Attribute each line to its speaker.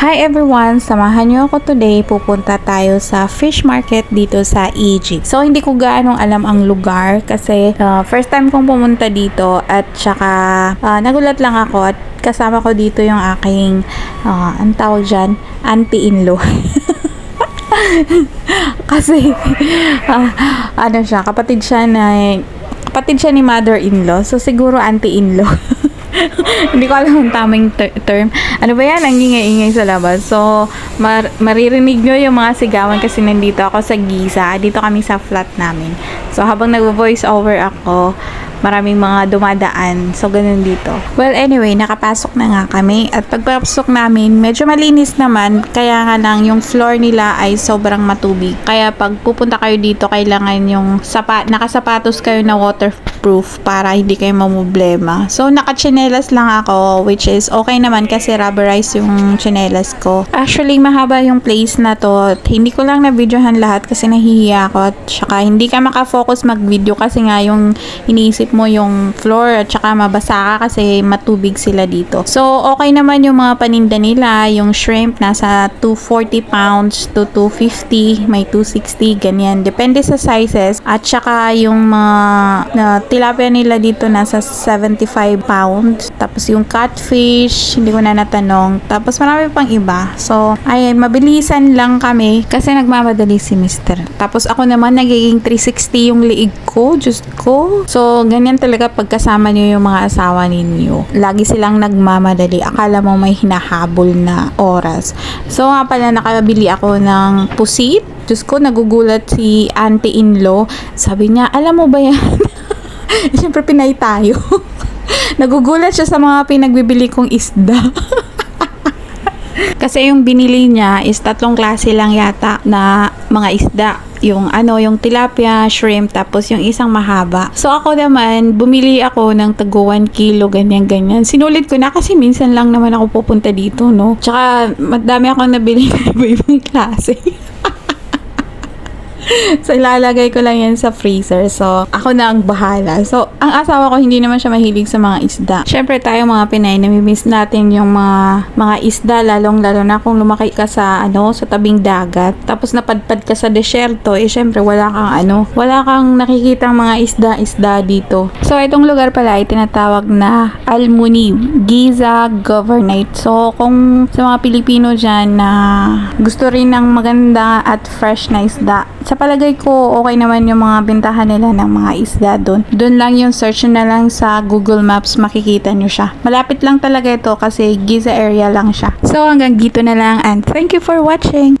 Speaker 1: Hi everyone! Samahan niyo ako today. Pupunta tayo sa fish market dito sa Egypt. So, hindi ko gaano alam ang lugar kasi uh, first time kong pumunta dito at saka uh, nagulat lang ako at kasama ko dito yung aking, uh, ang tawag dyan, auntie-in-law. kasi, uh, ano siya, kapatid siya na, kapatid siya ni mother-in-law. So, siguro auntie-in-law. Hindi ko alam ang tamang ter- term. Ano ba yan? Ang ingay-ingay sa labas. So, mar- maririnig nyo yung mga sigawan kasi nandito ako sa Giza. Dito kami sa flat namin. So, habang nag-voice over ako, maraming mga dumadaan. So, ganun dito. Well, anyway, nakapasok na nga kami. At pagpasok namin, medyo malinis naman. Kaya nga lang, yung floor nila ay sobrang matubig. Kaya pag pupunta kayo dito, kailangan yung sapa nakasapatos kayo na waterproof para hindi kayo mamblema. So, nakachinelas lang ako, which is okay naman kasi rubberized yung chinelas ko. Actually, mahaba yung place na to. Hindi ko lang na-videohan lahat kasi nahihiya ako. At saka, hindi ka makafocus mag-video kasi nga yung iniisip mo yung floor at saka mabasa ka kasi matubig sila dito. So, okay naman yung mga paninda nila. Yung shrimp nasa 240 pounds to 250, may 260, ganyan. Depende sa sizes. At saka yung mga na tilapia nila dito nasa 75 pounds. Tapos yung catfish, hindi ko na natanong. Tapos marami pang iba. So, ayun, mabilisan lang kami kasi nagmamadali si Mister. Tapos ako naman nagiging 360 yung liig ko. Diyos ko. So, ganyan talaga pagkasama niyo yung mga asawa ninyo. Lagi silang nagmamadali. Akala mo may hinahabol na oras. So, nga pala nakabili ako ng pusit. Diyos ko, nagugulat si auntie-in-law. Sabi niya, alam mo ba yan? Siyempre, pinay tayo. nagugulat siya sa mga pinagbibili kong isda. Kasi yung binili niya is tatlong klase lang yata na mga isda. Yung ano, yung tilapia, shrimp, tapos yung isang mahaba. So ako naman, bumili ako ng tago 1 kilo, ganyan-ganyan. Sinulit ko na kasi minsan lang naman ako pupunta dito, no? Tsaka, madami akong nabili ng iba-ibang klase. so, ilalagay ko lang yan sa freezer. So, ako na ang bahala. So, ang asawa ko hindi naman siya mahilig sa mga isda. Siyempre, tayo mga Pinay, namimiss natin yung mga mga isda, lalong-lalo na kung lumaki ka sa, ano, sa tabing dagat. Tapos, napadpad ka sa desyerto, eh, syempre, wala kang, ano, wala kang nakikitang mga isda-isda dito. So, itong lugar pala ay tinatawag na Almunib, Giza Governorate. So, kung sa mga Pilipino dyan na gusto rin ng maganda at fresh na isda, sa palagay ko, okay naman yung mga bintahan nila ng mga isda doon. Doon lang yung search na lang sa Google Maps, makikita nyo siya. Malapit lang talaga ito kasi Giza area lang siya. So, hanggang dito na lang and thank you for watching!